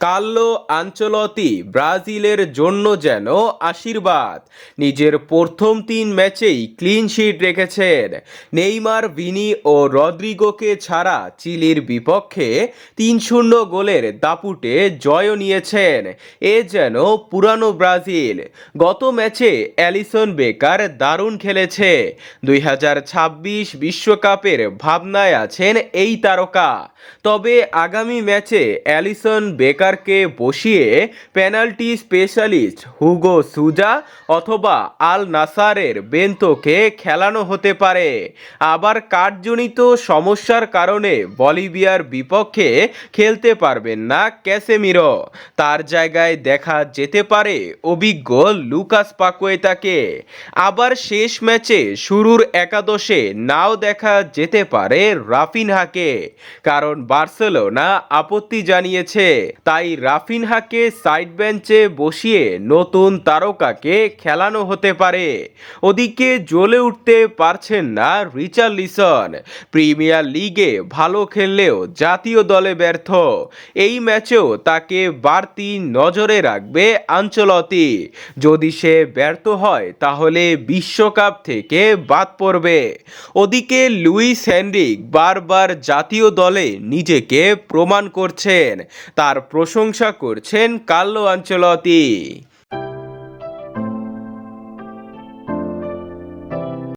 Carlo আঞ্চলতি ব্রাজিলের জন্য যেন আশীর্বাদ। নিজের প্রথম তিন ম্যাচেই ক্লিন শিট রেখেছেন। নেইমার, ভিনি ও রদ্রিগোকে ছাড়া চিলির বিপক্ষে তিন শূন্য গোলের দাপুটে জয়ও নিয়েছেন। এ যেন পুরানো ব্রাজিল। গত ম্যাচে অ্যালিসন বেকার দারুণ খেলেছে। দুই বিশ্বকাপের ভাবনায় আছেন এই তারকা। তবে আগামী ম্যাচে অ্যালিসন বেকারকে বসিয়ে পেনাল্টি স্পেশালিস্ট হুগো সুজা অথবা আল নাসারের বেন্তোকে খেলানো হতে পারে। আবার কার্ডজনিত সমস্যার কারণে বলিভিয়ার বিপক্ষে খেলতে পারবেন না ক্যাসেমিরো। তার জায়গায় দেখা যেতে পারে অভিজ্ঞ লুকাস পাকুয়েতাকে। আবার শেষ ম্যাচে শুরুর একাদশে নাও দেখা যেতে পারে রাফিনহাকে। কারণ বার্সেলোনা আপত্তি জানিয়েছে, তাই রাফিনহাকে সাইড বেঞ্চে বসিয়ে নতুন তারকাকে খেলানো হতে পারে। ওদিকে জ্বলে উঠতে পারছেন না রিচার্লিসন। প্রিমিয়ার লিগে ভালো খেললেও জাতীয় দলে ব্যর্থ। এই ম্যাচেও তাকে বাড়তি নজরে রাখবে আঞ্চলতি। যদি সে ব্যর্থ হয়, তাহলে বিশ্বকাপ থেকে বাদ পড়বে। ওদিকে লুইস হেনরিক বারবার জাতীয় দলে নিজেকে প্রমাণ করছেন। তার প্রশংসা করছেন কার্লো আঞ্চলতি।